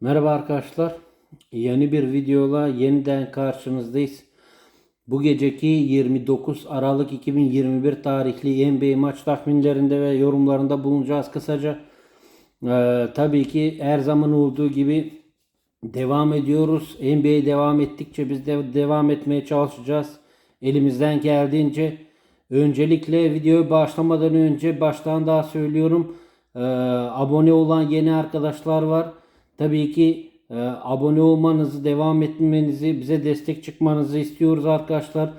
Merhaba arkadaşlar. Yeni bir videola yeniden karşınızdayız. Bu geceki 29 Aralık 2021 tarihli NBA maç tahminlerinde ve yorumlarında bulunacağız kısaca. Ee, tabii ki her zaman olduğu gibi devam ediyoruz. NBA devam ettikçe biz de devam etmeye çalışacağız. Elimizden geldiğince. Öncelikle videoya başlamadan önce baştan daha söylüyorum. Ee, abone olan yeni arkadaşlar var. Tabii ki e, abone olmanızı, devam etmenizi, bize destek çıkmanızı istiyoruz arkadaşlar.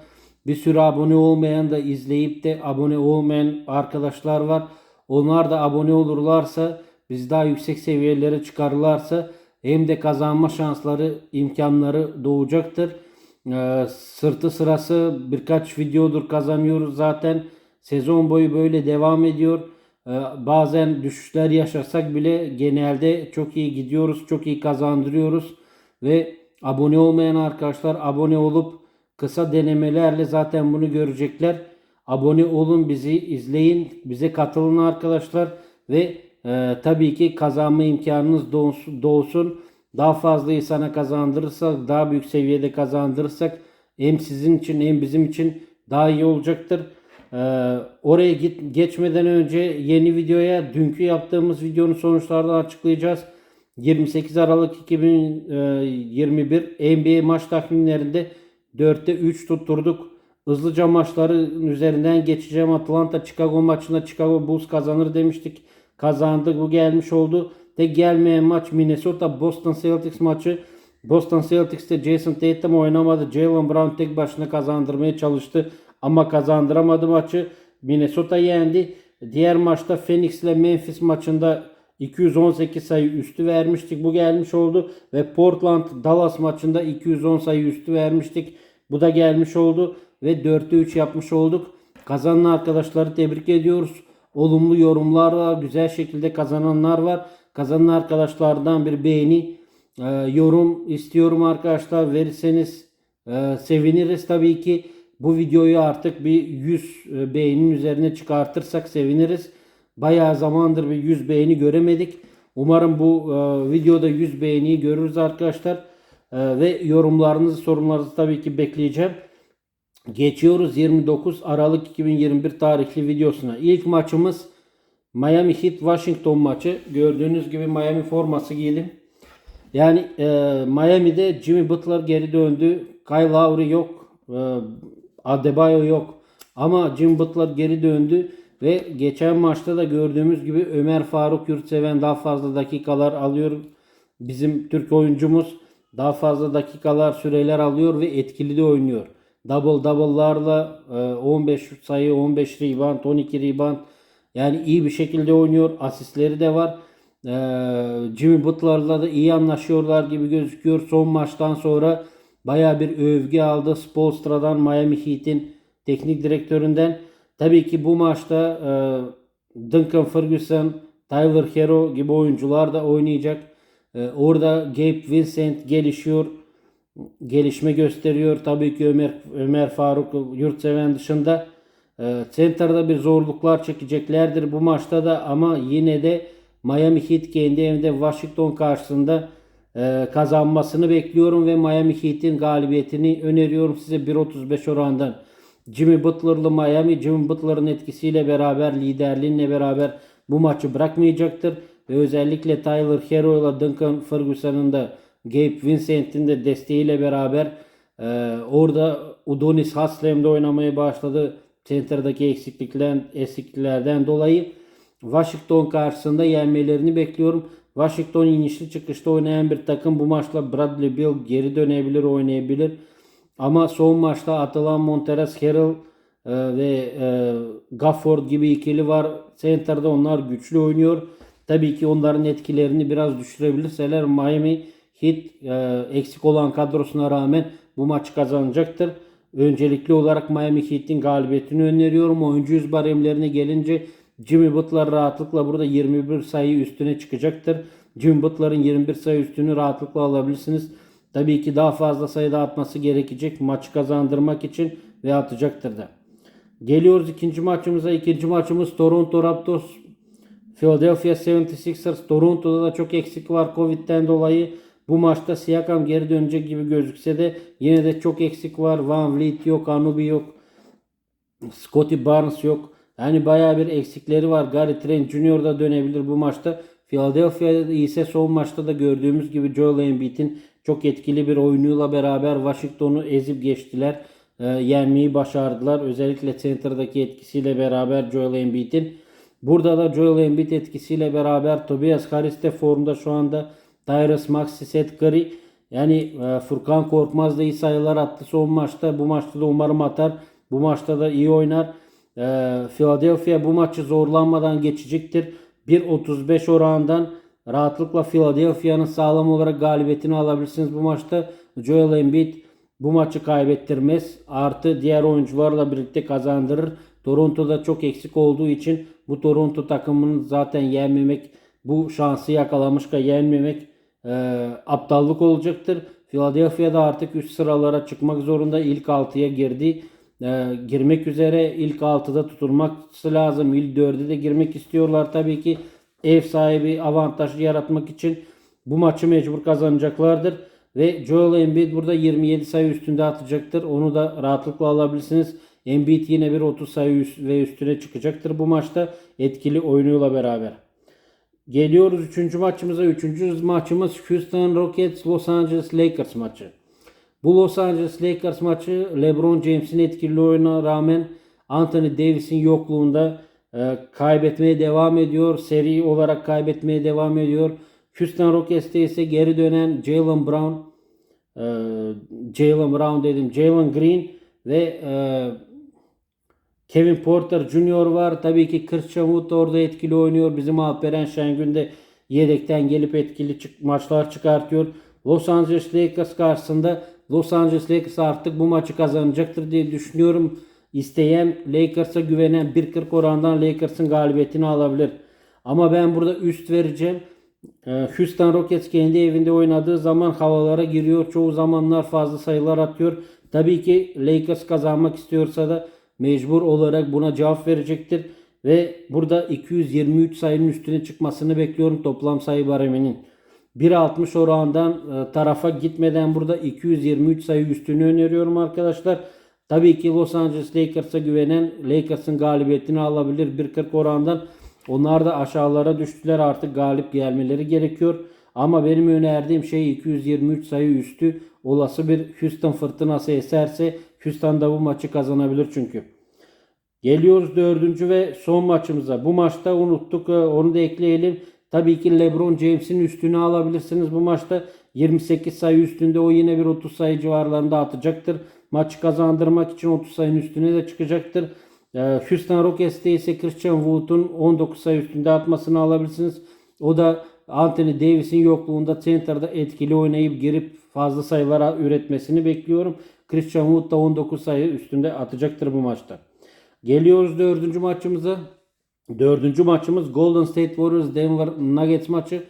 Bir sürü abone olmayan da izleyip de abone olmayan arkadaşlar var. Onlar da abone olurlarsa, biz daha yüksek seviyelere çıkarırlarsa hem de kazanma şansları, imkanları doğacaktır. Ee, sırtı sırası birkaç videodur kazanıyoruz zaten. Sezon boyu böyle devam ediyor. Ee, bazen düşüşler yaşasak bile genelde çok iyi gidiyoruz, çok iyi kazandırıyoruz ve abone olmayan arkadaşlar abone olup kısa denemelerle zaten bunu görecekler. Abone olun, bizi izleyin, bize katılın arkadaşlar ve e, tabii ki kazanma imkanınız doğsun, doğsun. Daha fazla insana kazandırırsak, daha büyük seviyede kazandırırsak hem sizin için hem bizim için daha iyi olacaktır. Ee, oraya git geçmeden önce yeni videoya dünkü yaptığımız videonun sonuçlarını açıklayacağız. 28 Aralık 2021 NBA maç tahminlerinde 4'te 3 tutturduk. Hızlıca maçların üzerinden geçeceğim. Atlanta Chicago maçında Chicago Bulls kazanır demiştik. Kazandı. Bu gelmiş oldu. De gelmeyen maç Minnesota Boston Celtics maçı. Boston Celtics'te Jason Tatum oynamadı. Jalen Brown tek başına kazandırmaya çalıştı ama kazandıramadı maçı. Minnesota yendi. Diğer maçta Phoenix ile Memphis maçında 218 sayı üstü vermiştik. Bu gelmiş oldu ve Portland Dallas maçında 210 sayı üstü vermiştik. Bu da gelmiş oldu ve 4'te 3 yapmış olduk. Kazanan arkadaşları tebrik ediyoruz. Olumlu yorumlarla güzel şekilde kazananlar var. Kazanan arkadaşlardan bir beğeni, e, yorum istiyorum arkadaşlar. Verirseniz e, seviniriz tabii ki. Bu videoyu artık bir 100 e, beğeninin üzerine çıkartırsak seviniriz. Bayağı zamandır bir 100 beğeni göremedik. Umarım bu e, videoda 100 beğeniyi görürüz arkadaşlar. E, ve yorumlarınızı, sorunlarınızı tabii ki bekleyeceğim. Geçiyoruz 29 Aralık 2021 tarihli videosuna. İlk maçımız Miami Heat Washington maçı. Gördüğünüz gibi Miami forması giyelim. Yani e, Miami'de Jimmy Butler geri döndü. Kyle Lowry yok. E, Adebayo yok. Ama Jim Butler geri döndü ve geçen maçta da gördüğümüz gibi Ömer Faruk Yurtseven daha fazla dakikalar alıyor. Bizim Türk oyuncumuz daha fazla dakikalar süreler alıyor ve etkili de oynuyor. Double double'larla 15 sayı, 15 rebound, 12 rebound yani iyi bir şekilde oynuyor. Asistleri de var. E, Jimmy Butler'la da iyi anlaşıyorlar gibi gözüküyor. Son maçtan sonra Baya bir övgü aldı Spolstra'dan Miami Heat'in teknik direktöründen. Tabii ki bu maçta e, Duncan Ferguson, Tyler Hero gibi oyuncular da oynayacak. E, orada Gabe Vincent gelişiyor. Gelişme gösteriyor. Tabii ki Ömer Ömer Faruk Yurtseven dışında e, center'da bir zorluklar çekeceklerdir bu maçta da ama yine de Miami Heat kendi evinde Washington karşısında kazanmasını bekliyorum ve Miami Heat'in galibiyetini öneriyorum size 1.35 orandan. Jimmy Butler'lı Miami, Jimmy Butler'ın etkisiyle beraber, liderliğinle beraber bu maçı bırakmayacaktır. Ve özellikle Tyler Hero ile Duncan Ferguson'ın da Gabe Vincent'in de desteğiyle beraber e, orada Udonis Haslem'de oynamaya başladı. Center'daki eksikliklerden, eksikliklerden dolayı Washington karşısında yenmelerini bekliyorum. Washington inişli çıkışta oynayan bir takım. Bu maçla Bradley Bill geri dönebilir, oynayabilir. Ama son maçta atılan Montrezl Harrell e, ve e, Gafford gibi ikili var. Center'da onlar güçlü oynuyor. Tabii ki onların etkilerini biraz düşürebilirseler Miami Heat e, eksik olan kadrosuna rağmen bu maçı kazanacaktır. Öncelikli olarak Miami Heat'in galibiyetini öneriyorum. Oyuncu yüz baremlerine gelince Jimmy Butler rahatlıkla burada 21 sayı üstüne çıkacaktır. Jimmy Butler'ın 21 sayı üstünü rahatlıkla alabilirsiniz. Tabii ki daha fazla sayıda atması gerekecek maçı kazandırmak için ve atacaktır da. Geliyoruz ikinci maçımıza. İkinci maçımız Toronto Raptors Philadelphia 76ers Toronto'da da çok eksik var Covid'den dolayı. Bu maçta Siakam geri dönecek gibi gözükse de yine de çok eksik var. Van Vliet yok, Anubi yok. Scotty Barnes yok. Yani bayağı bir eksikleri var. Gary Trent Jr. da dönebilir bu maçta. Philadelphia'da ise son maçta da gördüğümüz gibi Joel Embiid'in çok etkili bir oyunuyla beraber Washington'u ezip geçtiler. Ee, yenmeyi başardılar. Özellikle center'daki etkisiyle beraber Joel Embiid'in. Burada da Joel Embiid etkisiyle beraber Tobias Harris de formda şu anda. Tyrese Maxey, Seth Curry. Yani e, Furkan Korkmaz da iyi sayılar attı son maçta. Bu maçta da umarım atar. Bu maçta da iyi oynar. E, Philadelphia bu maçı zorlanmadan geçecektir. 1.35 oranından rahatlıkla Philadelphia'nın sağlam olarak galibiyetini alabilirsiniz bu maçta. Joel Embiid bu maçı kaybettirmez. Artı diğer oyuncularla birlikte kazandırır. Toronto'da çok eksik olduğu için bu Toronto takımının zaten yenmemek bu şansı yakalamışka yenmemek e, aptallık olacaktır. Philadelphia'da artık üst sıralara çıkmak zorunda. İlk 6'ya girdi. E, girmek üzere ilk 6'da tutulması lazım. İlk 4'e de girmek istiyorlar tabii ki. Ev sahibi avantajı yaratmak için bu maçı mecbur kazanacaklardır. Ve Joel Embiid burada 27 sayı üstünde atacaktır. Onu da rahatlıkla alabilirsiniz. Embiid yine bir 30 sayı ve üstüne çıkacaktır bu maçta etkili oyunuyla beraber. Geliyoruz 3. maçımıza. 3. maçımız Houston Rockets Los Angeles Lakers maçı. Bu Los Angeles Lakers maçı LeBron James'in etkili oyuna rağmen Anthony Davis'in yokluğunda e, kaybetmeye devam ediyor. Seri olarak kaybetmeye devam ediyor. Houston Rockets'te ise geri dönen Jalen Brown, e, Jalen Brown dedim, Jalen Green ve e, Kevin Porter Jr. var. Tabii ki Wood da orada etkili oynuyor. Bizim Alperen Şengün de yedekten gelip etkili çık maçlar çıkartıyor. Los Angeles Lakers karşısında Los Angeles Lakers artık bu maçı kazanacaktır diye düşünüyorum. İsteyen Lakers'a güvenen 1.40 orandan Lakers'ın galibiyetini alabilir. Ama ben burada üst vereceğim. Ee, Houston Rockets kendi evinde oynadığı zaman havalara giriyor. Çoğu zamanlar fazla sayılar atıyor. Tabii ki Lakers kazanmak istiyorsa da mecbur olarak buna cevap verecektir. Ve burada 223 sayının üstüne çıkmasını bekliyorum toplam sayı bareminin. 1.60 orandan e, tarafa gitmeden burada 223 sayı üstünü öneriyorum arkadaşlar. Tabii ki Los Angeles Lakers'a güvenen Lakers'ın galibiyetini alabilir 1.40 orandan. Onlar da aşağılara düştüler artık galip gelmeleri gerekiyor. Ama benim önerdiğim şey 223 sayı üstü olası bir Houston fırtınası eserse Houston da bu maçı kazanabilir çünkü. Geliyoruz dördüncü ve son maçımıza. Bu maçta unuttuk e, onu da ekleyelim. Tabii ki LeBron James'in üstünü alabilirsiniz bu maçta. 28 sayı üstünde o yine bir 30 sayı civarlarında atacaktır. Maçı kazandırmak için 30 sayının üstüne de çıkacaktır. Ee, Houston Rockets'te ise Christian Wood'un 19 sayı üstünde atmasını alabilirsiniz. O da Anthony Davis'in yokluğunda center'da etkili oynayıp girip fazla sayılara üretmesini bekliyorum. Christian Wood da 19 sayı üstünde atacaktır bu maçta. Geliyoruz dördüncü maçımıza. Dördüncü maçımız Golden State Warriors Denver Nuggets maçı.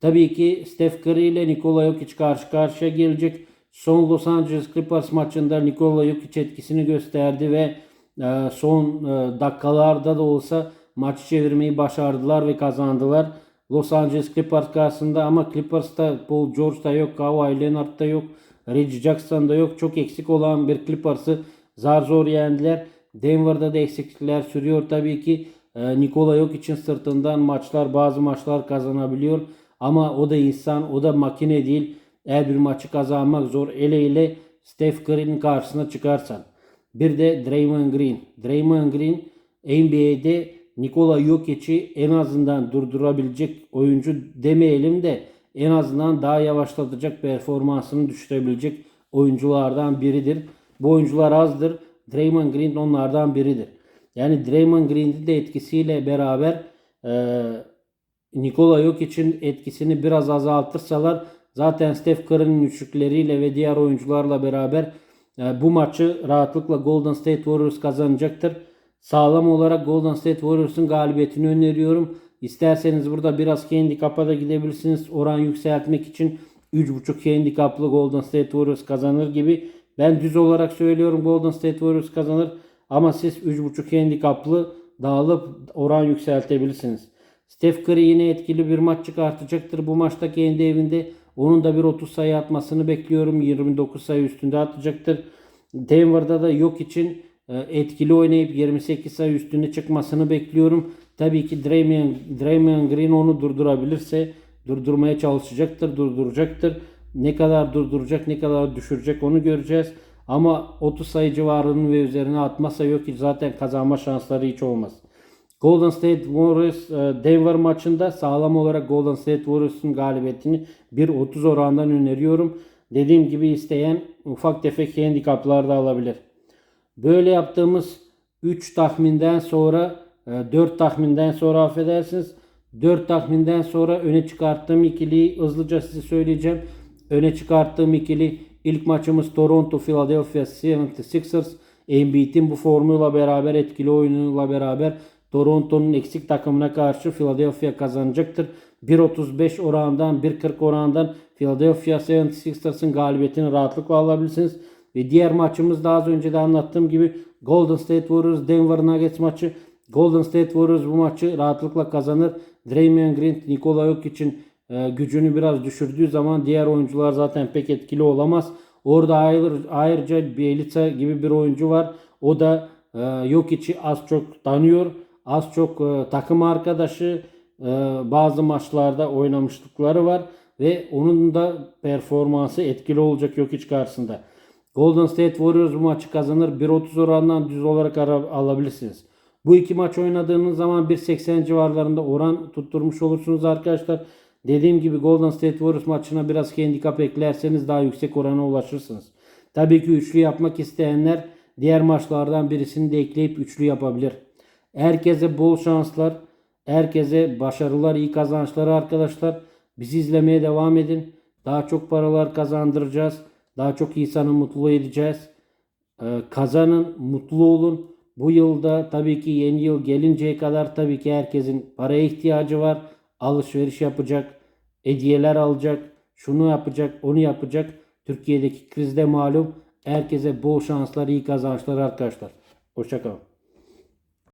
Tabii ki Steph Curry ile Nikola Jokic karşı karşıya gelecek. Son Los Angeles Clippers maçında Nikola Jokic etkisini gösterdi ve e, son e, dakikalarda da olsa maçı çevirmeyi başardılar ve kazandılar. Los Angeles Clippers karşısında ama Clippers'ta Paul George da yok, Kawhi Leonard da yok, Reggie Jackson da yok. Çok eksik olan bir Clippers'ı zar zor yendiler. Denver'da da eksiklikler sürüyor tabii ki. E, Nikola yok için sırtından maçlar bazı maçlar kazanabiliyor. Ama o da insan, o da makine değil. Eğer bir maçı kazanmak zor. Ele ile Steph Curry'nin karşısına çıkarsan. Bir de Draymond Green. Draymond Green NBA'de Nikola Jokic'i en azından durdurabilecek oyuncu demeyelim de en azından daha yavaşlatacak performansını düşürebilecek oyunculardan biridir. Bu oyuncular azdır. Draymond Green onlardan biridir. Yani Draymond Green'in de etkisiyle beraber e, Nikola Jokic'in etkisini biraz azaltırsalar zaten Steph Curry'nin üçlükleriyle ve diğer oyuncularla beraber e, bu maçı rahatlıkla Golden State Warriors kazanacaktır. Sağlam olarak Golden State Warriors'ın galibiyetini öneriyorum. İsterseniz burada biraz handikapa da gidebilirsiniz. Oran yükseltmek için 3.5 handikaplı Golden State Warriors kazanır gibi. Ben düz olarak söylüyorum Golden State Warriors kazanır. Ama siz 3.5 handikaplı dağılıp oran yükseltebilirsiniz. Steph Curry yine etkili bir maç çıkartacaktır. Bu maçta kendi evinde onun da bir 30 sayı atmasını bekliyorum. 29 sayı üstünde atacaktır. Denver'da da yok için e, etkili oynayıp 28 sayı üstüne çıkmasını bekliyorum. Tabii ki Draymond, Draymond Green onu durdurabilirse durdurmaya çalışacaktır, durduracaktır. Ne kadar durduracak, ne kadar düşürecek onu göreceğiz. Ama 30 sayı civarının ve üzerine atmazsa yok ki zaten kazanma şansları hiç olmaz. Golden State Warriors e, Denver maçında sağlam olarak Golden State Warriors'un galibiyetini 1.30 orandan öneriyorum. Dediğim gibi isteyen ufak tefek handikaplar da alabilir. Böyle yaptığımız 3 tahminden sonra 4 tahminden sonra affedersiniz 4 tahminden sonra öne çıkarttığım ikiliyi hızlıca size söyleyeceğim. Öne çıkarttığım ikili ilk maçımız Toronto Philadelphia 76ers. Embiid'in bu formuyla beraber etkili oyunuyla beraber Toronto'nun eksik takımına karşı Philadelphia kazanacaktır. 1.35 orandan 1.40 orandan Philadelphia 76ers'ın galibiyetini rahatlıkla alabilirsiniz. Ve diğer maçımız da az önce de anlattığım gibi Golden State Warriors Denver Nuggets maçı. Golden State Warriors bu maçı rahatlıkla kazanır. Draymond Green, Nikola Jokic'in e, gücünü biraz düşürdüğü zaman diğer oyuncular zaten pek etkili olamaz. Orada ayrı, ayrıca Bielitsa gibi bir oyuncu var. O da e, Jokic'i az çok tanıyor. Az çok e, takım arkadaşı e, bazı maçlarda oynamışlıkları var. Ve onun da performansı etkili olacak Jokic karşısında. Golden State Warriors bu maçı kazanır. 1.30 orandan düz olarak ara- alabilirsiniz. Bu iki maç oynadığınız zaman 1.80 civarlarında oran tutturmuş olursunuz arkadaşlar. Dediğim gibi Golden State Warriors maçına biraz handikap eklerseniz daha yüksek orana ulaşırsınız. Tabii ki üçlü yapmak isteyenler diğer maçlardan birisini de ekleyip üçlü yapabilir. Herkese bol şanslar. Herkese başarılar, iyi kazançlar arkadaşlar. Bizi izlemeye devam edin. Daha çok paralar kazandıracağız. Daha çok insanı mutlu edeceğiz. Ee, kazanın, mutlu olun. Bu yılda tabii ki yeni yıl gelinceye kadar tabii ki herkesin paraya ihtiyacı var. Alışveriş yapacak, hediyeler alacak, şunu yapacak, onu yapacak. Türkiye'deki krizde malum. Herkese bol şanslar, iyi kazançlar arkadaşlar. Hoşçakalın.